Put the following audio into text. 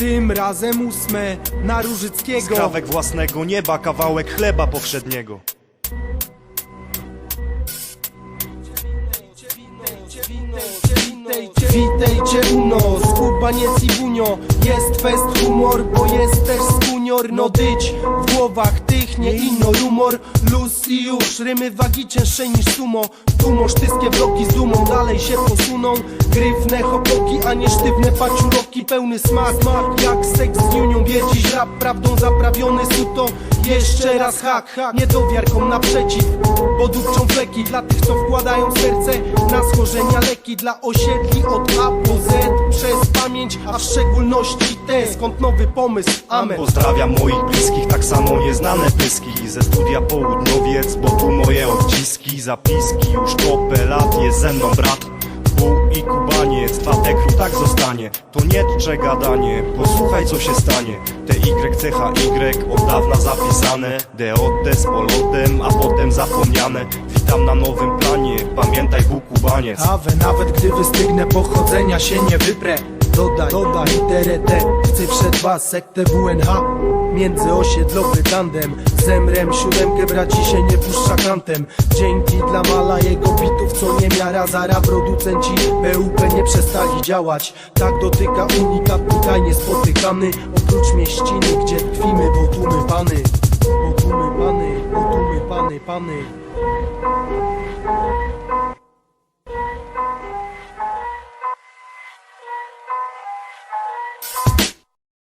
Tym razem ósme na Różyckiego. Skrawek własnego nieba, kawałek chleba powszedniego. Witajcie u nas, Kubaniec i Bunio Jest fest humor, bo jest też skunior. No dyć, w głowach tych nie ino rumor. Luz i już, rymy wagi cięższe niż sumo. Tu mosztyskie bloki z dumą dalej się posuną. Gryfne hopoki, a nie sztywne paciuroki Pełny smak, smak jak seks z niunią Wie rap prawdą zaprawiony suto Jeszcze raz hak, hak, niedowiarkom naprzeciw. Bo dupczą fleki dla tych co wkładają serce. Na schorzenia leki dla osiedli od A po Z. Przez pamięć, a w szczególności te Skąd nowy pomysł, amen. Pozdrawiam moich bliskich, tak samo nieznane pyski. Ze studia południowiec, bo tu moje odciski. Zapiski, już kopę lat, jest ze mną brat. Pół i kubaniec, dwa tekru tak zostanie. To nie gadanie, posłuchaj co się stanie. Te Y, C, H, Y od dawna zapisane. DOT z polotem, a potem zapomniane. Witam na nowym planie, pamiętaj Bóg kubaniec Kawę nawet gdy wystygnę pochodzenia się nie wyprę Dodaj, dodaj literę Chcę przed was sektę WNH Międzyosiedlowy tandem. Zemrem siódemkę braci się nie puszcza kantem Dzięki dla mala jego bitów co nie miara Zara producenci PUP nie przestali działać. Tak dotyka unikat tutaj niespotykany. Oprócz mieściny gdzie tkwimy bo tłumy pany. Bo tłumy pany, bo tłumy pany, pany